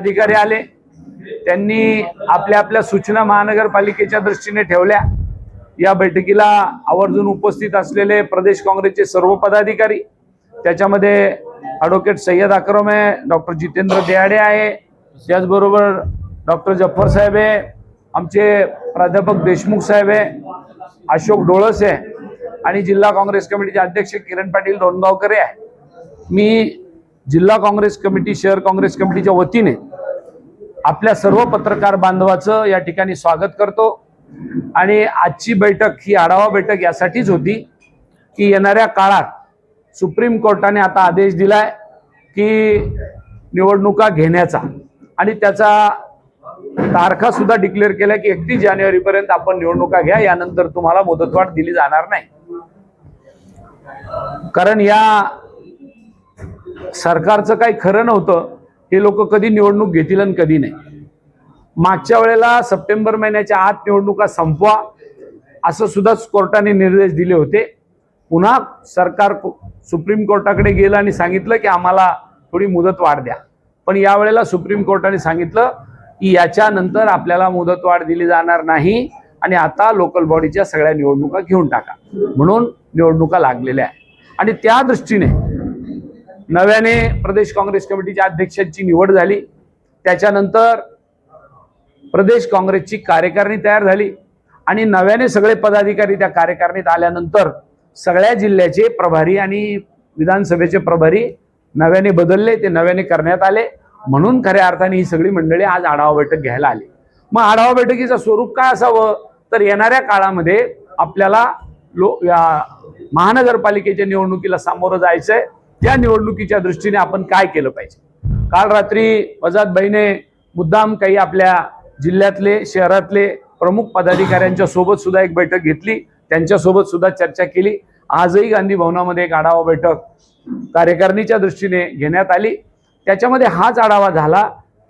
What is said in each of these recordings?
अधिकारी आले. त्यांनी आपल्या आपल्या सूचना महानगरपालिकेच्या दृष्टीने ठेवल्या. या बैठकीला आवर्जून उपस्थित असलेले प्रदेश काँग्रेसचे सर्व पदाधिकारी त्याच्यामध्ये ॲडव्होकेट सय्यद अक्रम आहे डॉक्टर जितेंद्र देहाडे आहे त्याचबरोबर डॉक्टर जफर साहेब आहे आमचे प्राध्यापक देशमुख साहेब आहे अशोक डोळस आहे आणि जिल्हा काँग्रेस कमिटीचे अध्यक्ष किरण पाटील दोनगावकरे आहे. मी जिल्हा काँग्रेस कमिटी शहर काँग्रेस कमिटीच्या वतीने आपल्या सर्व पत्रकार बांधवाचं या ठिकाणी स्वागत करतो. आणि आजची बैठक ही आढावा बैठक यासाठीच होती की येणाऱ्या काळात सुप्रीम कोर्टाने आता आदेश दिलाय की निवडणुका घेण्याचा. आणि त्याचा तारखा सुद्धा डिक्लेअर केल्या की एकतीस जानेवारीपर्यंत आपण निवडणुका घ्या यानंतर तुम्हाला मुदतवाढ दिली जाणार नाही. कारण या सरकारचं काही खरं नव्हतं. हे लोक कधी निवडणूक घेतील आणि कधी नाही. मागच्या वेळेला सप्टेंबर महिन्याच्या आत निवडणुका संपवा असं सुद्धा कोर्टाने निर्देश दिले होते. पुन्हा सरकार सुप्रीम कोर्टाकडे गेलं आणि सांगितलं की आम्हाला थोडी मुदत वाढ द्या. पण यावेळेला सुप्रीम कोर्टाने सांगितलं की याच्यानंतर आपल्याला मुदतवाढ दिली जाणार नाही आणि आता लोकल बॉडीच्या सगळ्या निवडणुका घेऊन टाका. म्हणून निवडणुका लागलेल्या आहे आणि त्या दृष्टीने नव्याने प्रदेश काँग्रेस कमिटीच्या अध्यक्षांची निवड झाली. त्याच्यानंतर प्रदेश काँग्रेसची कार्यकारिणी तयार झाली. आणि नव्याने सगळे पदाधिकारी त्या कार्यकारिणीत आल्यानंतर सगळ्या जिल्ह्याचे प्रभारी आणि विधानसभेचे प्रभारी नव्याने बदलले ते नव्याने करण्यात आले. म्हणून खऱ्या अर्थाने ही सगळी मंडळी आज आढावा बैठक घ्यायला आली. मग आढावा बैठकीचं स्वरूप काय असावं? तर येणाऱ्या काळामध्ये आपल्याला लो या महानगरपालिकेच्या निवडणुकीला सामोरं जायचंय. त्या निवडणुकीच्या दृष्टीने आपण काय केलं पाहिजे? काल रात्री वजातबाईने मुद्दाम काही आपल्या जिल्ह्यातले शहरातले प्रमुख पदाधिकाऱ्यांच्या सोबत सुद्धा एक बैठक घेतली. त्यांच्यासोबत सुद्धा चर्चा केली. आजही गांधी भवनामध्ये एक आढावा बैठक कार्यकारिणीच्या दृष्टीने घेण्यात आली. त्याच्यामध्ये हाच आढावा झाला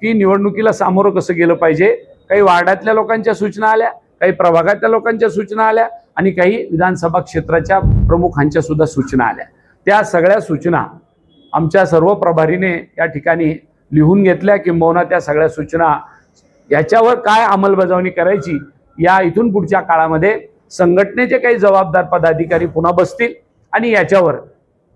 की निवडणुकीला सामोरं कसं गेलं पाहिजे? काही वार्डातल्या लोकांच्या सूचना आल्या काही प्रभागातल्या लोकांच्या सूचना आल्या आणि काही विधानसभा क्षेत्राच्या प्रमुखांच्या सुद्धा सूचना आल्या. त्या सगळ्या सूचना आमच्या सर्व प्रभारीने या ठिकाणी लिहून घेतल्या किंबहुना त्या सगळ्या सूचना याच्यावर काय अंमलबजावणी करायची या इथून पुढच्या काळामध्ये संघटनेचे काही जबाबदार पदाधिकारी पुन्हा बसतील आणि याच्यावर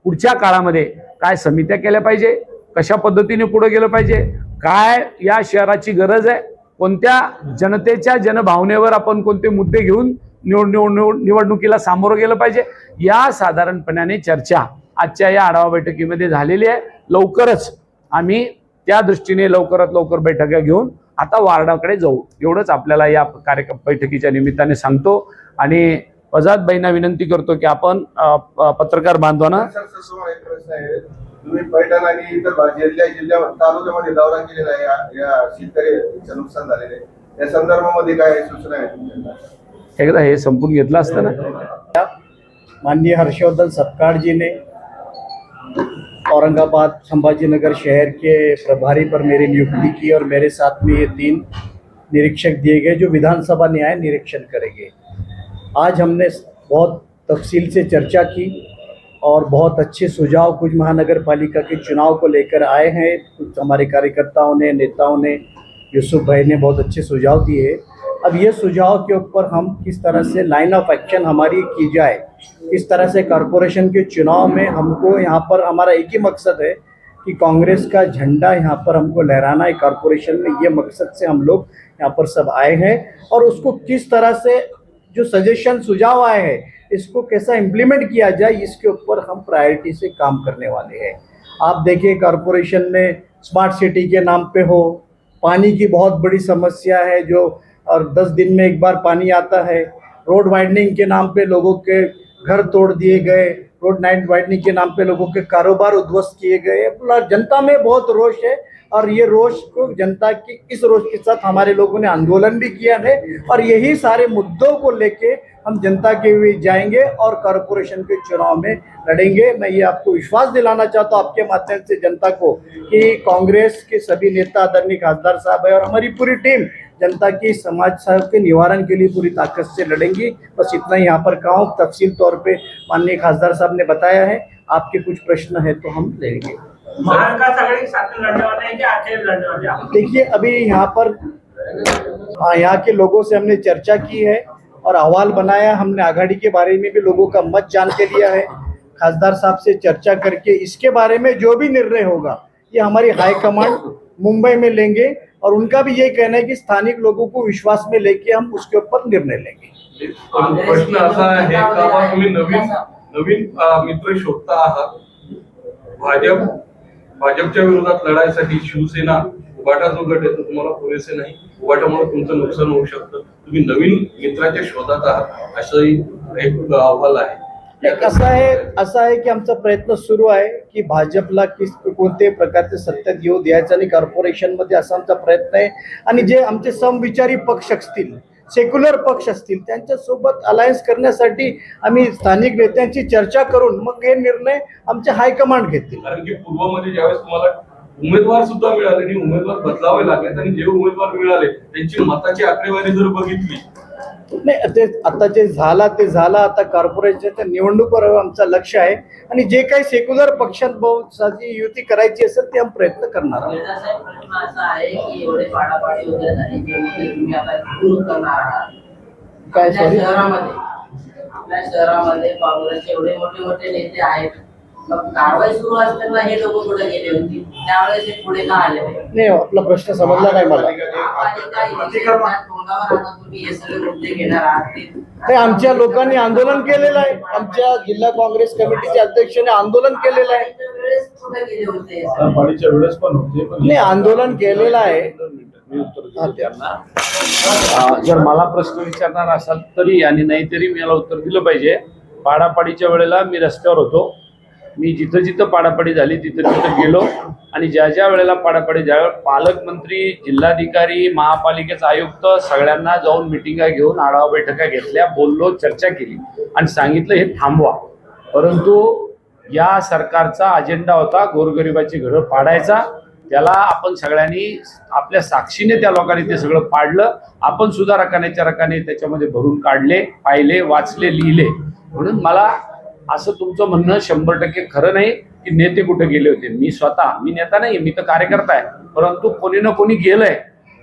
पुढच्या काळामध्ये काय समित्या केल्या पाहिजे कशा पद्धतीने पुढे गेलं पाहिजे काय या शहराची गरज आहे कोणत्या जनतेच्या जनभावनेवर आपण कोणते मुद्दे घेऊन निवड निवड निवड निवडणुकीला सामोरं गेलं पाहिजे. या साधारणपणाने चर्चा आजच्या या आढावा बैठकीमध्ये झालेली आहे. लवकरच आम्ही त्या दृष्टीने लवकरात लवकर बैठका घेऊन आता वार्डाकडे जाऊ. एवढंच आपल्याला या कार्यक्रम बैठकीच्या निमित्ताने सांगतो. आणि वजातबाईंना विनंती करतो की आपण पत्रकार बांधवांना आहे. तुम्ही पैठण आणि इतर जिल्ह्या जिल्ह्या तालुक्यामध्ये दौरा केलेला आहे. या- नुकसान झालेले या संदर्भामध्ये काय सूचना आहे एकदा हे संपून घेतलं असतं ना माननीय हर्षवर्धन सपकाड़ जी ने औरंगाबाद संभाजी नगर शहर के प्रभारी पर मेरी नियुक्ति की और मेरे साथ में ये तीन निरीक्षक दिए गए जो विधानसभा न्याय निरीक्षण करेंगे आज हमने बहुत तफसील से चर्चा की और बहुत अच्छे सुझाव कुछ महानगर पालिका के चुनाव को लेकर आए हैं कुछ हमारे कार्यकर्ताओं ने नेताओं ने यूसुफ भाई ने बहुत अच्छे सुझाव दिए अब ये सुझाव के ऊपर हम किस तरह से लाइन ऑफ़ एक्शन हमारी की जाए, किस तरह से कॉरपोरेशन के चुनाव में हमको यहाँ पर हमारा एक ही मकसद है कि कांग्रेस का झंडा यहाँ पर हमको लहराना है कॉरपोरेशन में ये मकसद से हम लोग यहाँ पर सब आए हैं और उसको किस तरह से जो सजेशन सुझाव आए हैं, इसको कैसा इम्प्लीमेंट किया जाए, इसके ऊपर हम प्रायोरिटी से काम करने वाले हैं। आप देखिए कॉरपोरेशन में स्मार्ट सिटी के नाम पे हो, पानी की बहुत बड़ी समस्या है जो और दस दिन में एक बार पानी आता है। रोड वाइडनिंग के नाम पे लोगों के घर तोड़ दिए गए। रोड नाइट वाइडनिंग के नाम पे लोगों के कारोबार उद्ध्वस्त किए गए। जनता में बहुत रोष है और ये रोष को जनता की, इस रोष के साथ हमारे लोगों ने आंदोलन भी किया है और यही सारे मुद्दों को लेके हम जनता के बीच जाएँगे और कॉरपोरेशन के चुनाव में लड़ेंगे। मैं ये आपको विश्वास दिलाना चाहता हूँ आपके माध्यम से जनता को कि कांग्रेस के सभी नेता, आदरणीय खासदार साहब है और हमारी पूरी टीम जनता की समाज साहब के निवारण के लिए पूरी ताकत से लड़ेंगी। बस इतना ही यहाँ पर कहूँ तफसील तौर पर माननीय खासदार साहब ने बताया है। आपके कुछ प्रश्न है तो हम लेंगे। महाविकास आघाड़ी साथ में लड़ने वाले हैं कि अकेले लड़ने वाले हैं? आप? देखिए अभी यहाँ पर हाँ, यहाँ के लोगों से हमने चर्चा की है और अहवाल बनाया। हमने आघाड़ी के बारे में भी लोगों का मत जान के लिया है। खासदार साहब से चर्चा करके इसके बारे में जो भी निर्णय होगा ये हमारी हाईकमांड मुंबई में लेंगे और उनका भी यही कहना है कि स्थानिक लोगों को विश्वास में लेके हम उसके ऊपर निर्णय लेंगे। प्रश्न असा आहे का तुम्ही नवीन नवीन मित्र शोधता आहात? भाजप भाजपच्या विरोधात लढायसाठी शिवसेना उभाटा जो गट आहे तो तुम्हाला पुरेसे नाही. उभाटामुळे तुमचं नुकसान होऊ शकतं. तुम्ही नवीन मित्राच्या शोधात आहात असंही एक अहवाल आहे. कसं आहे असं आहे की आमचा प्रयत्न सुरू आहे की भाजपला किस कोणत्याही प्रकारचे सत्तेत येऊ द्यायचं आणि कॉर्पोरेशनमध्ये असा आमचा प्रयत्न आहे. आणि जे आमचे समविचारी पक्ष असतील सेक्युलर पक्ष असतील त्यांच्यासोबत अलायन्स करण्यासाठी आम्ही स्थानिक नेत्यांची चर्चा करून मग हे निर्णय आमचे हायकमांड घेतील. कारण की पूर्वमध्ये ज्यावेळेस तुम्हाला उमेदवार सुद्धा मिळाले आणि उमेदवार बदलावे लागले आणि जे उमेदवार मिळाले त्यांची मताची आकडेवारी जर बघितली नाही ते आता जे झाला ते झाला आता कॉर्पोरेशनच्या निवडणुकीवर आमचं लक्ष आहे. आणि जे काही सेक्युलर पक्षांची युती करायची असेल ते आम्ही प्रयत्न करणार आहोत. आहात. काय? शहरामध्ये आपल्या शहरामध्ये काँग्रेसचे एवढे मोठे मोठे नेते आहेत. मग कारवाई सुरू असताना हे लोक कुठे गेले होते. त्यावेळेस हे पुढे का आले नाही? नाही आपला प्रश्न समजला नाही मला. महापालिका योजनेच्या तोंडावर आता तुम्ही हे सगळे मुद्दे घेणार आहात ते नाही आमच्या लोकांनी आंदोलन केलेलं आहे. आमच्या जिल्हा काँग्रेस कमिटीचे अध्यक्षाने आंदोलन केलेलं आहे. त्याच्या वेळेस कुठे गेले होते हे सगळे? पाणीच्या वेळेस पण होते पण नाही आंदोलन केलेलं आहे. मी उत्तर देतो. त्यांना अं, जर मला प्रश्न विचारणार असाल तरी आणि नाही तरी मी याला उत्तर दिलं पाहिजे. पाडापाडीच्या वेळेला मी रस्त्यावर होतो. मी जिथं जिथं पाडापाडी झाली तिथं तिथं गेलो. आणि ज्या ज्या वेळेला पाडापाडी ज्या पालकमंत्री जिल्हाधिकारी महापालिकेचा आयुक्त सगळ्यांना जाऊन मिटिंगा घेऊन आढावा बैठका घेतल्या बोललो चर्चा केली. आणि सांगितलं हे थांबवा. परंतु या सरकारचा अजेंडा होता गोरगरिबाची घरं पाडायचा. त्याला आपण सगळ्यांनी आपल्या साक्षीने त्या लोकांनी ते सगळं पाडलं. आपण सुद्धा रकानेच्या रकाने त्याच्यामध्ये भरून काढले पाहिले वाचले लिहिले. म्हणून मला असं तुमचं म्हणणं शंभर टक्के खरं नाही की नेते कुठे गेले होते. मी स्वतः मी नेता नाही मी तर कार्यकर्ता आहे. परंतु कोणी ना कोणी गेलंय.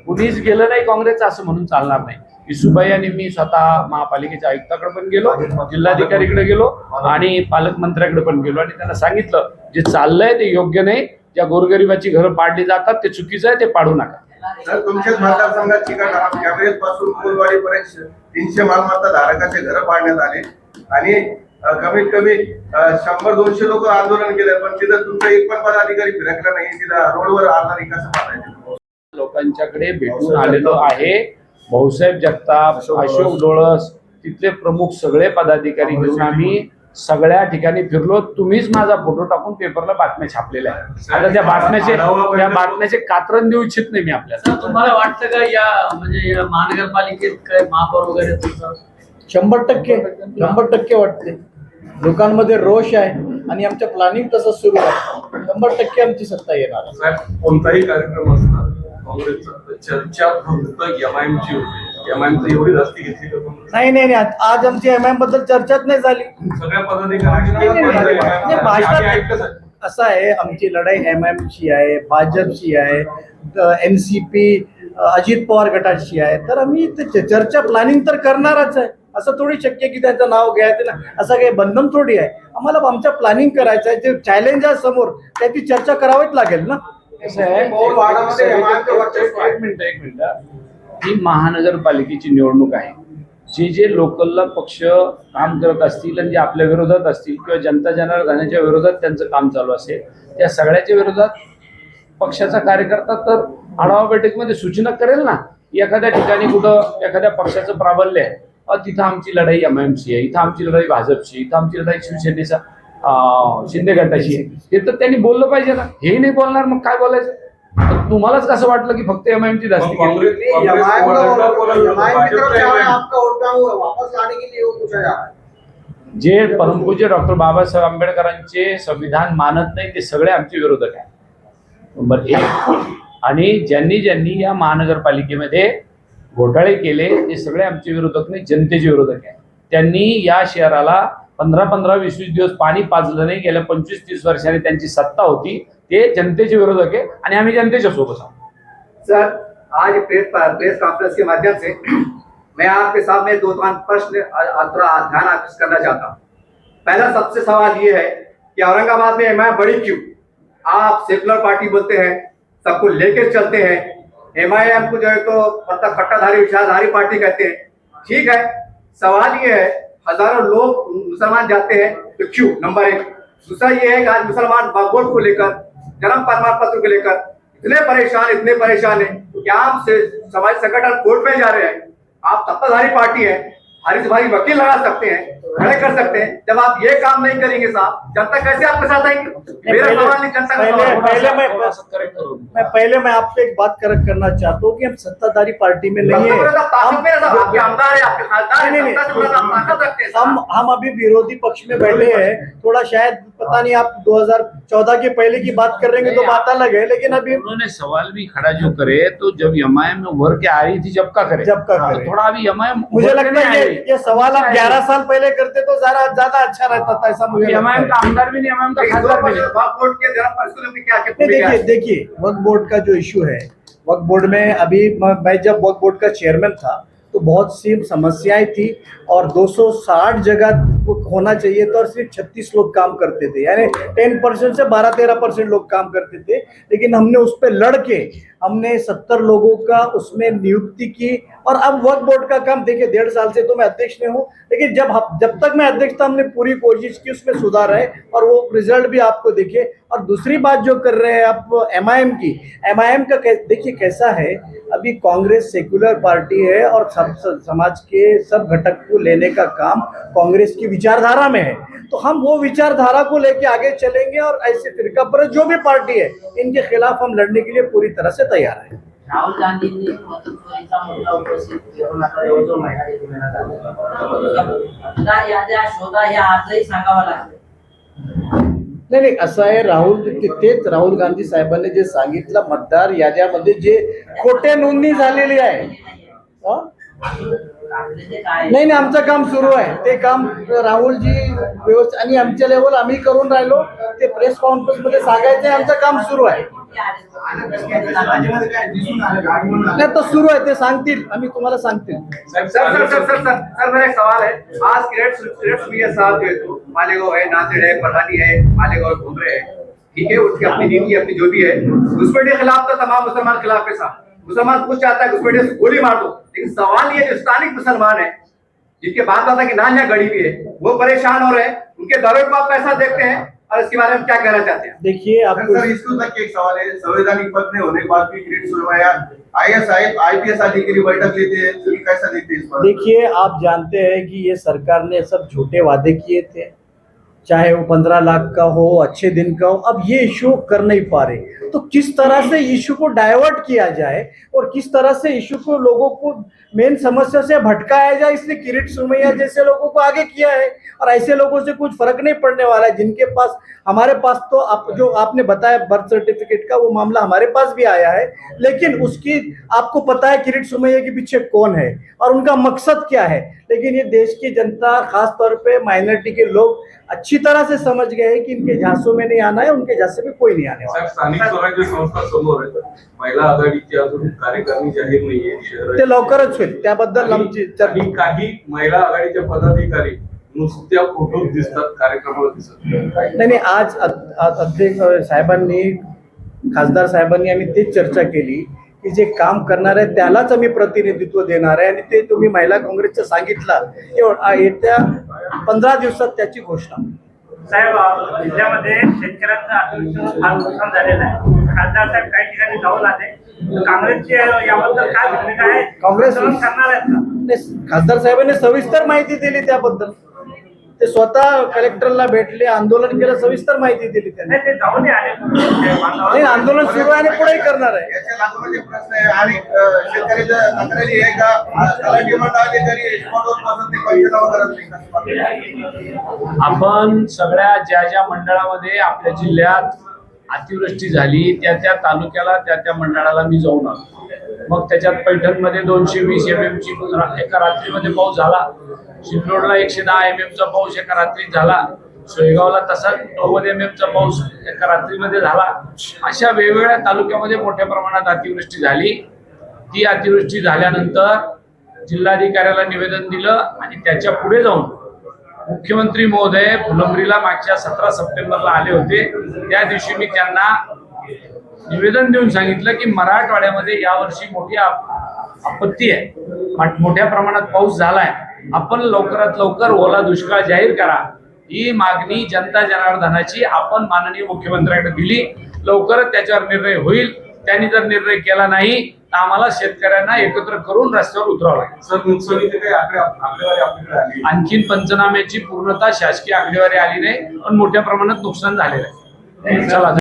कुणीच गेलं नाही काँग्रेस असं म्हणून चालणार नाही. विसुबाई आणि मी स्वतः महापालिकेच्या आयुक्ताकडे पण गेलो जिल्हाधिकारीकडे गेलो आणि पालकमंत्र्याकडे पण गेलो. आणि त्यांना सांगितलं जे चाललंय ते योग्य नाही. ज्या गोरगरिबाची घरं पाडली जातात ते चुकीचं आहे ते पाडू नका. तर तुमच्याच मतदारसंघात ठिकाणपासून तीनशे मालमत्ता धारकाचे घर पाडण्यात आले. आणि कमीत कमी शंभर दोनशे लोक आंदोलन केले पण तिथं तुमचा एक पण पदाधिकारी फिरकला नाही तिथं रोडवर आला नाही कसं पाडायचं लोकांच्याकडे भेटून आलेलो आहे. भाऊसाहेब जगताप अशोक डोळस. तिथले प्रमुख सगळे पदाधिकारी घेऊन आम्ही सगळ्या ठिकाणी फिरलो. तुम्हीच माझा फोटो टाकून पेपरला बातम्या छापलेल्या आहेत. आता त्या बातम्याचे त्या बातम्याचे कात्रण देऊ इच्छित नाही मी आपल्याला. तुम्हाला वाटतं का या म्हणजे या महानगरपालिकेत काय महापौर वगैरे तुमचं? शंभर टक्के. शंभर टक्के वाटते. लोकांमध्ये रोष आहे आणि आमच्या प्लॅनिंग तसं सुरू आहे शंभर टक्के आमची सत्ता येणार. साहेब कोणताही कार्यक्रम असणार काँग्रेसचा चर्चा फक्त एमआयएम ची होती एमआयएम तर एवढी जास्ती घेतली का? नाही नाही नाही आज आमची एम आयबद्दल चर्चाच नाही झाली सगळ्या पदाधिकाऱ्यांची नाही, नाही, नाही. MIM नाही, आम्ही भाजपात- ऐकलं साहेब. असं आहे आमची लढाई एम एम ची आहे भाजपची आहे N C P Ajit Pawar गटाची आहे तर आम्ही ते च- चर्चा प्लॅनिंग तर करणारच आहे असं थोडी शक्य आहे की त्यांचं नाव घ्यायचं ना असं काही बंधन थोडी आहे. आम्हाला आमच्या प्लॅनिंग करायचं आहे. जे चॅलेंज आहे समोर त्याची चर्चा करावीच लागेल ना. एक मिनिट एक मिनिट ही महानगरपालिकेची निवडणूक आहे जे जे लोकलला पक्ष काम करत असतील आणि जे आपल्या विरोधात असतील किंवा जनता जनार्दनाच्या विरोधात त्यांचं काम चालू असेल त्या सगळ्याच्या विरोधात पक्षाचा कार्यकर्ता तर आढावा बैठकीमध्ये सूचना करेल ना? एखाद्या ठिकाणी कुठं एखाद्या पक्षाचं प्राबल्य आहे. तिथं आमची लढाई एम एम सी आहे. इथं आमची लढाई भाजपची इथं आमची लढाई शिवसेनेचा अं, शिंदे गटाची आहे. हे तर त्यांनी बोललं पाहिजे ना. हेही नाही बोलणार मग काय बोलायचं? तर तुम्हालाच कसं वाटलं की फक्त एम एम ची जास्ती से MIM. आपका वोट का वो वापस लाने के लिए वो पूछा जा रहा है जे परमपूज्य डॉक्टर बाबासाहेब आंबेडकरांचे संविधान मानत नाही ते सगळे आमचे विरोधक आहे नंबर एक. आणि ज्यांनी ज्यांनी या महानगरपालिकेमध्ये घोटाळे केले ते सगळे आमचे विरोधक नाही जनतेचे विरोधक आहे. त्यांनी या शहराला पंधरा पंधरा वीस वीस दिवस पाणी पाजलं नाही गेल्या पंचवीस तीस वर्षाने त्यांची सत्ता होती. ते जनतेचे विरोधक आहे आणि आम्ही जनतेच्या सोबत आहोत. सर आज प्रेस प्रेस कॉन्फ्रेंस के माध्यम से मैं आपके सामने दो तीन प्रश्न ध्यान आकर्षित करना चाहता हूँ। पहला सबसे सवाल ये है कि औरंगाबाद में एम बड़ी क्यों? आप सेकुलर पार्टी बोलते हैं सबको लेके चलते हैं एमआईएम को जो है तो मतलब खट्टाधारी, विचारधारी पार्टी कहते हैं। ठीक है, सवाल ये है, हज़ारों लोग मुसलमान जाते हैं तो क्यों? नंबर एक। दूसरा ये है कि आज मुसलमान बागोट को लेकर, जन्म प्रमाण पत्र को लेकर इतने परेशान इतने परेशान है क्या आप समाज संगठन कोर्ट में जा रहे हैं। आप सत्ताधारी पार्टी है हरीश भाई वकील लगा सकते हैं खड़े कर सकते हैं जब आप ये काम नहीं करेंगे साहब जनता कैसे आपके साथ आएंगे मेरा सवाल नहीं जनता का पहले- है। पहले मैं करू. मैं पहले मैं आपसे एक बात करेक्ट करना चाहता हूँ कि हम सत्ताधारी पार्टी में नहीं है हम। हम अभी विरोधी पक्ष में बैठे हैं थोड़ा शायद पता नहीं आप 2014 के पहले की बात कर रहे हैं तो बात अलग है लेकिन अभी उन्होंने सवाल भी खड़ा जो करे तो जब एमआईएम में उभर के आ रही थी जब का करे जब का हाँ, करे। थोड़ा अभी एमआईएम मुझे लगता है ये ये सवाल आप 11 साल पहले करते तो ज़्यादा ज़्यादा अच्छा रहता था ऐसा मुझे एमआईएम का आमदार भी नहीं एमआईएम का खासदार भी नहीं जरा? देखिए देखिए वक्फ बोर्ड का जो इशू है वक्फ बोर्ड में अभी मैं जब वक्फ बोर्ड का चेयरमैन था तो बहुत सी समस्याएँ थी और 260 जगह को होना चाहिए था और सिर्फ़ 36 लोग काम करते थे, यानी टेन परसेंट से 12-13 परसेंट लोग काम करते थे। लेकिन हमने उस पर लड़ के हमने 70 लोगों का उसमें नियुक्ति की और अब वक्फ बोर्ड का काम देखिए, डेढ़ साल से तो मैं अध्यक्ष नहीं हूँ, लेकिन जब जब तक मैं अध्यक्ष था, हमने पूरी कोशिश की उसमें सुधार है और वो रिज़ल्ट भी आपको देखे और दूसरी बात जो कर रहे हैं आप एम आई एम की एम आई एम का देखिए कैसा है, अभी कांग्रेस सेक्युलर पार्टी है और सब- समाज के सब घटक को लेने का काम कांग्रेस की विचारधारा में है। तो हम वो विचारधारा को लेके आगे चलेंगे और ऐसे फिरका पर जो भी पार्टी है, इनके खिलाफ हम लड़ने के लिए पूरी तरह से तैयार हैं। राहुल गांधींनी मुद्दा उपस्थित करून आता याद्या शोधा हे आजही सांगावं नाही नाही असं आहे राहुल ते- तेच राहुल गांधी साहेबांनी जे सांगितलं मतदार याद्यामध्ये जे खोटे नोंदणी झालेली आहे. हं? नाही नाही आमचं काम सुरू आहे. ते काम राहुलजी व्यवस्थित आणि आमच्या लेवल आम्ही करून राहिलो. ते प्रेस कॉन्फरन्समध्ये सांगायचं आमचं काम सुरू आहे. नाही तर सुरू आहे ते सांगतील. आम्ही तुम्हाला सांगतील. Sir sir sir sir sir sir मेरा एक सवाल है आज क्रेडिट क्रेडिट सुनिए साहब जो है मालेगांव है नांदेड़ है पठानी है मालेगांव घूम रहे हैं ठीक है उसकी अपनी नीति अपनी जो भी है. घुसपैठ के खिलाफ तो तमाम मुसलमान खिलाफ है साहब. मुसलमान कुछ चाहता है घुसपैठ से गोली मार दो। लेकिन सवाल ये जो स्थानिक मुसलमान है जिनके बात आता कि नान्या गरीबी है वो परेशान हो रहे हैं उनके दौरे को आप कैसा देखते हैं और इसके बारे में क्या कहना चाहते हैं? देखिए आपको सर, इसको तक एक सवाल है। संवैधानिक पद में होने के बाद भी अधिकारी बैठक लेते हैं। तो कैसा देखते हैं देखिए आप जानते हैं कि ये सरकार ने सब झूठे वादे किए थे। चाहे वो पंद्रह लाख का हो, अच्छे दिन का हो, अब ये इशू कर नहीं पा रहे। तो किस तरह से इशू को डाइवर्ट किया जाए और किस तरह से इशू को लोगों को मेन समस्या से भटकाया जाए, इसलिए किरीट सुमैया जैसे लोगों को आगे किया है और ऐसे लोगों से कुछ फ़र्क नहीं पड़ने वाला है, जिनके पास, हमारे पास तो आप, जो आपने बताया बर्थ सर्टिफिकेट का, वो मामला हमारे पास भी आया है, लेकिन उसकी आपको पता है किरीट सुमैया के पीछे कौन है और उनका मकसद क्या है। लेकिन ये देश की जनता, खासतौर पर माइनॉरिटी के लोग अच्छी तरह से समझ गए हैं कि इनके झांसों में नहीं आना है उनके झांसे में कोई नहीं आने वाला। स्थानिक स्वराज्य संस्था समोर आहेत महिला आघाडीची अजून कार्यकारिणी जाहीर नाहीये ते लवकरच होईल त्याबद्दल आमची चर्चा काही महिला आघाडीचे पदाधिकारी नुसत्या फोटोत दिसतात कार्यक्रमाला दिसत नाही. आज अध्यक्ष साहेबांनी खासदार साहेबांनी आम्ही तेच चर्चा केली की जे काम करणार आहे त्यालाच आम्ही प्रतिनिधित्व देणार आहे. आणि ते तुम्ही महिला काँग्रेसचं सांगितलं येत्या पंधरा दिवसात त्याची घोषणा. साहेब जिल्ह्यामध्ये शेतकऱ्यांचं आत्मविश्वास फार नुकसान झालेलं आहे. खासदार साहेब काही ठिकाणी जाऊन आले काँग्रेसची याबद्दल काय भूमिका आहे? काँग्रेस- करणार आहेत खासदार साहेबांनी सविस्तर माहिती दिली त्याबद्दल. ते स्वतः कलेक्टरला भेटले आंदोलन केलं सविस्तर माहिती दिली त्यांनी. नाही ते जाऊन आले नाही आंदोलन सुरू आहे आणि पुढेही करणार आहे. याच्या लागून एक प्रश्न आहे आणि अं, शेतकऱ्याच्या तक्रारी आहे का? तलाठी मंडळाधिकारी स्पॉटवर बसत नाही पंचनामा करत नाही. का? आपण सगळ्या ज्या ज्या मंडळामध्ये आपल्या जिल्ह्यात अतिवृष्टी झाली त्या त्या तालुक्याला त्या त्या मंडळाला मी जाऊन आलो. मग त्याच्यात पैठणमध्ये दोनशे वीस एम एम ची एका रात्रीमध्ये पाऊस झाला. सिल्लोडला एकशे दहा एम चा पाऊस एका रात्रीत झाला. सोयगावला तसा नव्वद एम चा पाऊस एका रात्रीमध्ये झाला. अशा वेगवेगळ्या तालुक्यामध्ये मोठ्या प्रमाणात अतिवृष्टी झाली. ती अतिवृष्टी झाल्यानंतर जिल्हाधिकाऱ्याला निवेदन दिलं आणि त्याच्या पुढे जाऊन मुख्यमंत्री महोदय फुलंब्रीला मागच्या सतरा सप्टेंबरला आले होते. त्या दिवशी मी त्यांना निवेदन देऊन सांगितलं की मराठवाड्यामध्ये यावर्षी मोठी आप- आपत्ती आहे. मोठ्या प्रमाणात पाऊस झाला आहे आपण लवकरात लवकर ओला दुष्काळ जाहीर करा. ही मागणी जनता जनार्दनाची आपण माननीय मुख्यमंत्र्यांकडे दिली. लवकरच त्याच्यावर निर्णय होईल. त्यांनी जर निर्णय केला नाही आम्हाला शेतकऱ्यांना एकत्र करून रस्त्यावर उतरावं लागेल. सर नुकसानीचे काही आकडे आकडेवारी आपल्याकडे आली आणखीन पंचनाम्याची पूर्णता शासकीय आकडेवारी आली नाही पण मोठ्या प्रमाणात नुकसान झालेलं आहे. चला